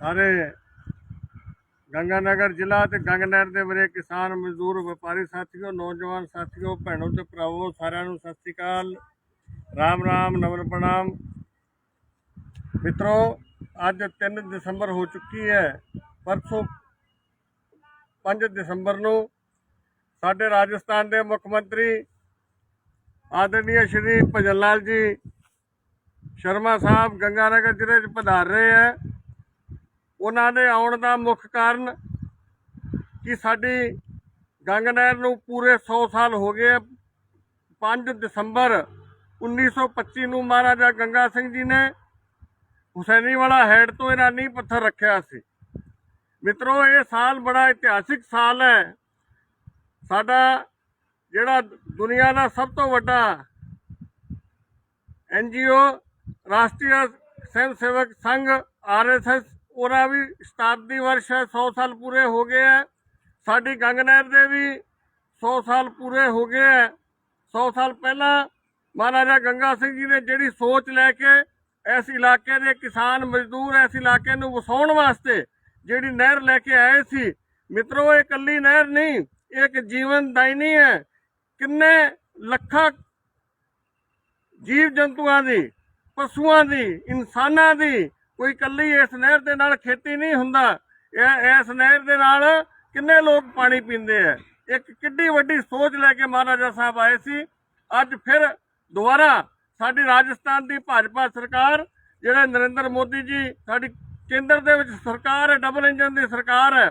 ਸਾਰੇ ਗੰਗਾਨਗਰ ਜ਼ਿਲ੍ਹਾ ਤੇ ਗੰਗਨਗਰ ਦੇ ਵਰੇ ਕਿਸਾਨ, ਮਜ਼ਦੂਰ, ਵਪਾਰੀ ਸਾਥੀਓ, ਨੌਜਵਾਨ ਸਾਥੀਓ, ਭੈਣੋ ਤੇ ਭਰਾਵੋ, ਸਾਰਿਆਂ ਨੂੰ ਸਤਿ ਸ੍ਰੀ ਅਕਾਲ। ਰਾਮ ਰਾਮ ਨਮਨ ਪ੍ਰਣਾਮ। ਮਿੱਤਰੋ, ਅੱਜ 3 ਦਸੰਬਰ ਹੋ ਚੁੱਕੀ ਹੈ। ਪਰਸੋਂ 5 ਦਸੰਬਰ ਨੂੰ ਸਾਡੇ ਰਾਜਸਥਾਨ ਦੇ ਮੁੱਖ ਮੰਤਰੀ ਆਦਰਨੀय ਸ਼੍ਰੀ ਭਜਨ ਲਾਲ ਜੀ ਸ਼ਰਮਾ ਸਾਹਿਬ ਗੰਗਾਨਗਰ ਜ਼ਿਲ੍ਹੇ 'ਚ ਪਧਾਰ ਰਹੇ ਹੈ। ਉਹਨਾਂ ਦੇ ਆਉਣ ਦਾ ਮੁੱਖ ਕਾਰਨ ਕਿ ਸਾਡੀ ਗੰਗ ਨਹਿਰ ਨੂੰ ਪੂਰੇ 100 ਸਾਲ ਹੋ ਗਏ 5 ਦਸੰਬਰ 1925 ਨੂੰ ਮਹਾਰਾਜਾ ਗੰਗਾ ਸਿੰਘ ਜੀ ਨੇ ਹੁਸੈਨੀ ਵਾਲਾ ਹੈਡ ਤੋਂ ਇਹਨਾਂ ਨੀਂਹ ਪੱਥਰ ਰੱਖਿਆ ਸੀ। ਮਿੱਤਰੋ, ਇਹ ਸਾਲ ਬੜਾ ਇਤਿਹਾਸਿਕ ਸਾਲ ਹੈ। ਸਾਡਾ ਜਿਹੜਾ ਦੁਨੀਆ ਦਾ ਸਭ ਤੋਂ ਵੱਡਾ ਐਨਜੀਓ ਰਾਸ਼ਟਰੀ ਸਵੈਂ ਸੇਵਕ ਸੰਘ ਆਰਐਸਐਸ ਉਹਦਾ ਵੀ ਸ਼ਤਾਬਦੀ ਵਰਸ਼ ਹੈ 100 ਸਾਲ ਪੂਰੇ ਹੋ ਗਏ ਹੈ। ਸਾਡੀ ਗੰਗ ਨਹਿਰ ਦੇ ਵੀ 100 ਸਾਲ ਪੂਰੇ ਹੋ ਗਏ ਹੈ। 100 ਸਾਲ ਪਹਿਲਾਂ ਮਹਾਰਾਜਾ ਗੰਗਾ ਸਿੰਘ ਜੀ ਨੇ ਜਿਹੜੀ ਸੋਚ ਲੈ ਕੇ ਇਸ ਇਲਾਕੇ ਦੇ ਕਿਸਾਨ ਮਜ਼ਦੂਰ ਇਸ ਇਲਾਕੇ ਨੂੰ ਵਸਾਉਣ ਵਾਸਤੇ ਜਿਹੜੀ ਨਹਿਰ ਲੈ ਕੇ ਆਏ ਸੀ, ਮਿੱਤਰੋ, ਇਹ ਇਕੱਲੀ ਨਹਿਰ ਨਹੀਂ, ਇਹ ਇੱਕ ਜੀਵਨ ਦਾਇਨੀ ਹੈ। ਕਿੰਨੇ ਲੱਖਾਂ ਜੀਵ ਜੰਤੂਆਂ ਦੀ, ਪਸ਼ੂਆਂ ਦੀ, ਇਨਸਾਨਾਂ ਦੀ ਕੋਈ ਕੱਲੀ ਇਸ ਨਹਿਰ ਦੇ ਨਾਲ ਖੇਤੀ ਨਹੀਂ ਹੁੰਦਾ। ਇਹ, ਇਸ ਨਹਿਰ ਦੇ ਨਾਲ ਕਿੰਨੇ ਲੋਕ ਪਾਣੀ ਪੀਂਦੇ ਆ? ਇੱਕ ਕਿੱਡੀ ਵੱਡੀ ਸੋਚ ਲੈ ਕੇ ਮਹਾਰਾਜਾ ਸਾਹਿਬ ਆਏ ਸੀ। ਅੱਜ ਫਿਰ ਦੁਬਾਰਾ ਸਾਡੀ ਰਾਜਸਥਾਨ ਦੀ ਭਾਜਪਾ ਸਰਕਾਰ, ਜਿਹੜੇ ਨਰਿੰਦਰ ਮੋਦੀ ਜੀ, ਸਾਡੀ ਕੇਂਦਰ ਦੇ ਵਿੱਚ ਸਰਕਾਰ ਹੈ ਡਬਲ ਇੰਜਨ ਦੀ ਸਰਕਾਰ ਹੈ,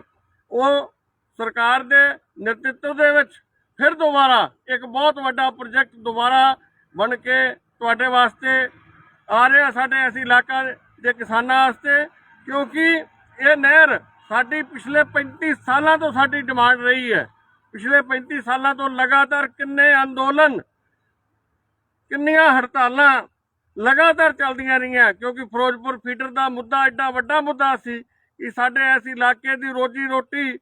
ਉਹ ਸਰਕਾਰ ਦੇ ਨੇਤਰਤਵ ਦੇ ਵਿੱਚ ਫਿਰ ਦੁਬਾਰਾ ਇੱਕ ਬਹੁਤ ਵੱਡਾ ਪ੍ਰੋਜੈਕਟ ਦੁਬਾਰਾ ਬਣ ਕੇ ਤੁਹਾਡੇ ਵਾਸਤੇ ਆ ਰਿਹਾ। ਸਾਡੇ ਅਸੀਂ ਇਲਾਕਾ ਦੇ ਕਿਸਾਨਾਂ ਵਾਸਤੇ, ਕਿਉਂਕਿ ਇਹ ਨਹਿਰ ਸਾਡੀ ਪਿਛਲੇ 35 ਸਾਲਾਂ ਤੋਂ ਸਾਡੀ ਡਿਮਾਂਡ ਰਹੀ ਹੈ। ਪਿਛਲੇ 35 ਸਾਲਾਂ ਤੋਂ ਲਗਾਤਾਰ ਕਿੰਨੇ ਅੰਦੋਲਨ, ਕਿੰਨੀਆਂ ਹੜਤਾਲਾਂ ਲਗਾਤਾਰ ਚੱਲਦੀਆਂ ਰਹੀਆਂ, ਕਿਉਂਕਿ ਫਿਰੋਜ਼ਪੁਰ ਫੀਡਰ ਦਾ ਮੁੱਦਾ ਐਡਾ ਵੱਡਾ ਮੁੱਦਾ ਸੀ ਕਿ ਸਾਡੇ ਇਸ ਇਲਾਕੇ ਦੀ ਰੋਜੀ ਰੋਟੀ,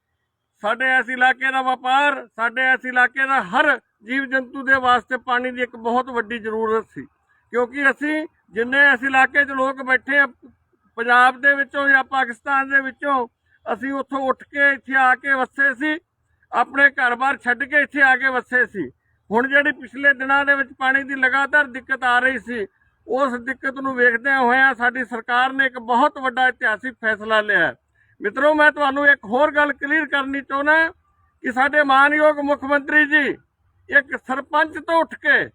ਸਾਡੇ ਇਸ ਇਲਾਕੇ ਦਾ ਵਪਾਰ, ਸਾਡੇ ਇਸ ਇਲਾਕੇ ਦਾ ਹਰ ਜੀਵ ਜੰਤੂ ਦੇ ਵਾਸਤੇ ਪਾਣੀ ਦੀ ਇੱਕ ਬਹੁਤ ਵੱਡੀ ਜ਼ਰੂਰਤ ਸੀ। ਕਿਉਂਕਿ ਅਸੀਂ ਜਿੰਨੇ ਇਸ ਇਲਾਕੇ 'ਚ ਲੋਕ ਬੈਠੇ ਆ, ਪੰਜਾਬ ਦੇ ਵਿੱਚੋਂ ਜਾਂ ਪਾਕਿਸਤਾਨ ਦੇ ਵਿੱਚੋਂ, ਅਸੀਂ ਉੱਥੋਂ ਉੱਠ ਕੇ ਇੱਥੇ ਆ ਕੇ ਵਸੇ ਸੀ, ਆਪਣੇ ਘਰ-ਬਾਰ ਛੱਡ ਕੇ ਇੱਥੇ ਆ ਕੇ ਵਸੇ ਸੀ ਹੁਣ ਜਿਹੜੀ ਪਿਛਲੇ ਦਿਨਾਂ ਦੇ ਵਿੱਚ ਪਾਣੀ ਦੀ ਲਗਾਤਾਰ ਦਿੱਕਤ ਆ ਰਹੀ ਸੀ, ਉਸ ਦਿੱਕਤ ਨੂੰ ਵੇਖਦਿਆਂ ਹੋਇਆਂ ਸਾਡੀ ਸਰਕਾਰ ਨੇ ਇੱਕ ਬਹੁਤ ਵੱਡਾ ਇਤਿਹਾਸਿਕ ਫੈਸਲਾ ਲਿਆ ਹੈ। ਮਿੱਤਰੋ, ਮੈਂ ਤੁਹਾਨੂੰ ਇੱਕ ਹੋਰ ਗੱਲ ਕਲੀਅਰ ਕਰਨੀ ਚਾਹੁੰਦਾ ਕਿ ਸਾਡੇ ਮਾਨਯੋਗ ਮੁੱਖ ਮੰਤਰੀ ਜੀ ਇੱਕ ਸਰਪੰਚ ਤੋਂ ਉੱਠ ਕੇ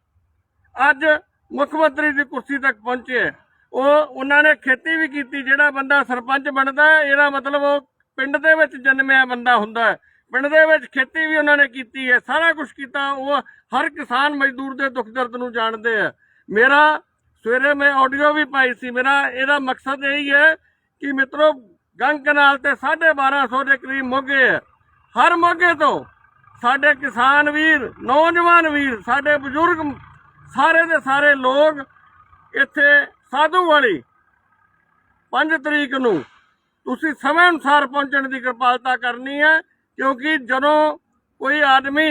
ਅੱਜ ਮੁੱਖ ਮੰਤਰੀ ਦੀ ਕੁਰਸੀ ਤੱਕ ਪਹੁੰਚੇ। ਉਹ, ਉਹਨਾਂ ਨੇ ਖੇਤੀ ਵੀ ਕੀਤੀ, ਜਿਹੜਾ ਬੰਦਾ ਸਰਪੰਚ ਬਣਦਾ ਇਹਦਾ ਮਤਲਬ ਉਹ ਪਿੰਡ ਦੇ ਵਿੱਚ ਜਨਮਿਆ ਬੰਦਾ ਹੁੰਦਾ ਪਿੰਡ ਦੇ ਵਿੱਚ ਖੇਤੀ ਵੀ ਉਹਨਾਂ ਨੇ ਕੀਤੀ ਹੈ, ਸਾਰਾ ਕੁਝ ਕੀਤਾ, ਉਹ ਹਰ ਕਿਸਾਨ ਮਜ਼ਦੂਰ ਦੇ ਦੁੱਖ ਦਰਦ ਨੂੰ ਜਾਣਦੇ ਆ। ਮੇਰਾ ਸਵੇਰੇ ਮੈਂ ਆਡੀਓ ਵੀ ਪਾਈ ਸੀ, ਮੇਰਾ ਇਹਦਾ ਮਕਸਦ ਇਹੀ ਹੈ ਕਿ ਮਿੱਤਰੋ, ਗੰਗ ਕਨਾਲ ਤੇ 1250 ਦੇ ਕਰੀਬ ਮੋਗੇ ਹੈ। ਹਰ ਮੋਗੇ ਤੋਂ ਸਾਡੇ ਕਿਸਾਨ ਵੀਰ, ਨੌਜਵਾਨ ਵੀਰ, ਸਾਡੇ ਬਜ਼ੁਰਗ ਸਾਰੇ ਦੇ ਸਾਰੇ ਲੋਕ ਇੱਥੇ ਸਾਧੂ ਵਾਲੀ 5 ਤਰੀਕ ਨੂੰ ਤੁਸੀਂ ਸਮੇਂ ਅਨੁਸਾਰ ਪਹੁੰਚਣ ਦੀ ਕਿਰਪਾਲਤਾ ਕਰਨੀ ਹੈ, ਕਿਉਂਕਿ ਜਦੋਂ ਕੋਈ ਆਦਮੀ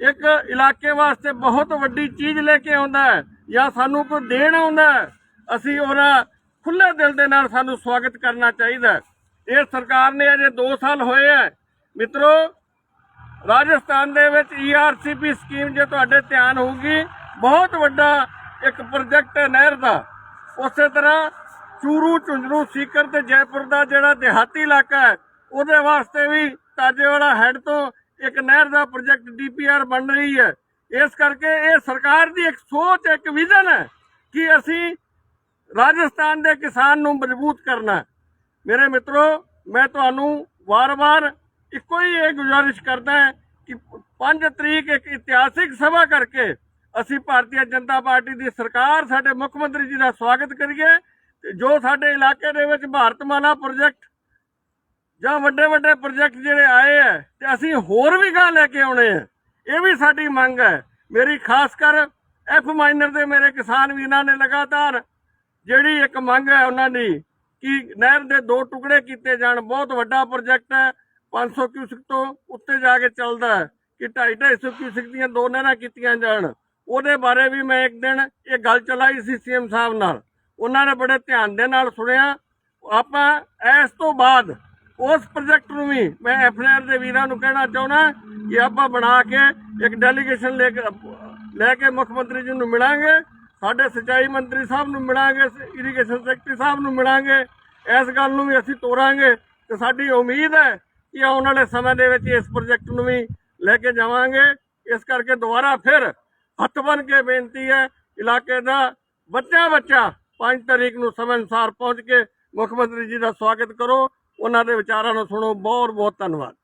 ਇੱਕ ਇਲਾਕੇ ਵਾਸਤੇ ਬਹੁਤ ਵੱਡੀ ਚੀਜ਼ ਲੈ ਕੇ ਆਉਂਦਾ ਹੈ ਜਾਂ ਸਾਨੂੰ ਕੋਈ ਦੇਣ ਆਉਂਦਾ ਹੈ, ਅਸੀਂ ਉਹਦਾ ਖੁੱਲੇ ਦਿਲ ਦੇ ਨਾਲ ਸਾਨੂੰ ਸਵਾਗਤ ਕਰਨਾ ਚਾਹੀਦਾ ਹੈ। ਇਹ ਸਰਕਾਰ ਨੇ ਅਜੇ 2 ਸਾਲ ਹੋਏ ਹੈ। ਮਿੱਤਰੋ, ਰਾਜਸਥਾਨ ਦੇ ਵਿੱਚ E ਈਆਰਸੀਪੀ ਸਕੀਮ ਜੇ ਤੁਹਾਡੇ ਧਿਆਨ ਹੋਊਗੀ ਬਹੁਤ ਵੱਡਾ ਇੱਕ ਪ੍ਰੋਜੈਕਟ ਹੈ ਨਹਿਰ ਦਾ। ਉਸੇ ਤਰ੍ਹਾਂ ਚੂਰੂ ਝੁੰਝਰੂ ਸੀਕਰ ਤੇ ਜੈਪੁਰ ਦਾ ਜਿਹੜਾ ਦਿਹਾਤੀ ਇਲਾਕਾ ਹੈ, ਉਹਦੇ ਵਾਸਤੇ ਵੀ ਤਾਜੇਵਾਲਾ ਹੈੱਡ ਤੋਂ ਇੱਕ ਨਹਿਰ ਦਾ ਪ੍ਰੋਜੈਕਟ ਡੀਪੀਆਰ ਬਣ ਰਹੀ ਹੈ। ਇਸ ਕਰਕੇ ਇਹ ਸਰਕਾਰ ਦੀ ਇੱਕ ਸੋਚ, ਇੱਕ ਵਿਜ਼ਨ ਹੈ ਕਿ ਅਸੀਂ ਰਾਜਸਥਾਨ ਦੇ ਕਿਸਾਨ ਨੂੰ ਮਜ਼ਬੂਤ ਕਰਨਾ ਮੇਰੇ ਮਿੱਤਰੋ, ਮੈਂ ਤੁਹਾਨੂੰ ਵਾਰ-ਵਾਰ ਇੱਕੋ ਹੀ ਇਹ ਗੁਜ਼ਾਰਿਸ਼ ਕਰਦਾ ਕਿ 5 ਤਰੀਕ ਇੱਕ ਇਤਿਹਾਸਿਕ ਸਭਾ ਕਰਕੇ ਅਸੀਂ ਭਾਰਤੀ ਜਨਤਾ ਪਾਰਟੀ ਦੀ ਸਰਕਾਰ, ਸਾਡੇ ਮੁੱਖ ਮੰਤਰੀ ਜੀ ਦਾ ਸਵਾਗਤ ਕਰੀਏ ਤੇ ਜੋ ਸਾਡੇ ਇਲਾਕੇ ਦੇ ਵਿੱਚ ਭਾਰਤਮਾਲਾ ਪ੍ਰੋਜੈਕਟ ਜਾਂ ਵੱਡੇ ਵੱਡੇ ਪ੍ਰੋਜੈਕਟ ਜਿਹੜੇ ਆਏ ਆ ਤੇ ਅਸੀਂ ਹੋਰ ਵੀ ਗਾਂ ਲੈ ਕੇ ਆਉਣੇ ਆ, ਇਹ ਵੀ ਸਾਡੀ ਮੰਗ ਹੈ। ਮੇਰੀ ਖਾਸ ਕਰ ਐਫ ਮਾਈਨਰ ਦੇ ਮੇਰੇ ਕਿਸਾਨ ਵੀਰਾਂ ਨੇ ਲਗਾਤਾਰ ਜਿਹੜੀ ਇੱਕ ਮੰਗ ਹੈ ਉਹਨਾਂ ਦੀ ਕਿ ਨਹਿਰ ਦੇ ਦੋ ਟੁਕੜੇ ਕੀਤੇ ਜਾਣ। ਬਹੁਤ ਵੱਡਾ ਪ੍ਰੋਜੈਕਟ ਹੈ 500 ਕਿਊਸਿਕ ਤੋਂ ਉੱਤੇ ਜਾ ਕੇ ਚੱਲਦਾ ਹੈ ਕਿ 2.5 250 ਕਿਊਸਿਕ ਦੀਆਂ ਦੋ ਨਹਿਰਾਂ ਕੀਤੀਆਂ ਜਾਣ। ਉਹਦੇ ਬਾਰੇ ਵੀ ਮੈਂ ਇੱਕ ਦਿਨ ਇਹ ਗੱਲ ਚਲਾਈ ਸੀ ਸੀਐਮ ਸਾਹਿਬ ਨਾਲ। ਉਹਨਾਂ ਨੇ ਬੜੇ ਧਿਆਨ ਦੇ ਨਾਲ ਸੁਣਿਆ। ਆਪਾਂ ਇਸ ਤੋਂ ਬਾਅਦ ਉਸ ਪ੍ਰੋਜੈਕਟ ਨੂੰ ਵੀ ਮੈਂ ਐਫਆਰ ਦੇ ਵੀਰਾਂ ਨੂੰ ਕਹਿਣਾ ਚਾਹੁੰਦਾ ਕਿ ਆਪਾਂ ਬਣਾ ਕੇ ਇੱਕ ਡੈਲੀਗੇਸ਼ਨ ਲੈ ਕੇ ਲੈ ਕੇ ਮੁੱਖ ਮੰਤਰੀ ਜੀ ਨੂੰ ਮਿਲਾਂਗੇ। ਸਾਡੇ ਸਿੰਚਾਈ ਮੰਤਰੀ ਸਾਹਿਬ ਨੂੰ ਮਿਲਾਂਗੇ ਇਰੀਗੇਸ਼ਨ ਸੈਕਟਰੀ ਸਾਹਿਬ ਨੂੰ ਮਿਲਾਂਗੇ। ਇਸ ਗੱਲ ਨੂੰ ਵੀ ਅਸੀਂ ਤੋਰਾਂਗੇ ਤੇ ਸਾਡੀ ਉਮੀਦ ਹੈ ਕਿ ਆਉਣ ਵਾਲੇ ਸਮੇਂ ਦੇ ਵਿੱਚ ਇਸ ਪ੍ਰੋਜੈਕਟ ਨੂੰ ਵੀ ਲੈ ਕੇ ਜਾਵਾਂਗੇ। ਇਸ ਕਰਕੇ ਦੁਬਾਰਾ ਫਿਰ ਹੱਥ ਬਨ ਕੇ ਬੇਨਤੀ ਹੈ, ਇਲਾਕੇ ਦਾ ਬੱਚਾ ਬੱਚਾ 5 ਤਰੀਕ ਨੂੰ ਸਮੇਂ ਅਨੁਸਾਰ ਪਹੁੰਚ ਕੇ ਮੁੱਖ ਮੰਤਰੀ ਜੀ ਦਾ ਸਵਾਗਤ ਕਰੋ। ਉਹਨਾਂ ਦੇ ਵਿਚਾਰਾਂ ਨੂੰ ਸੁਣੋ। ਬਹੁਤ ਬਹੁਤ ਧੰਨਵਾਦ।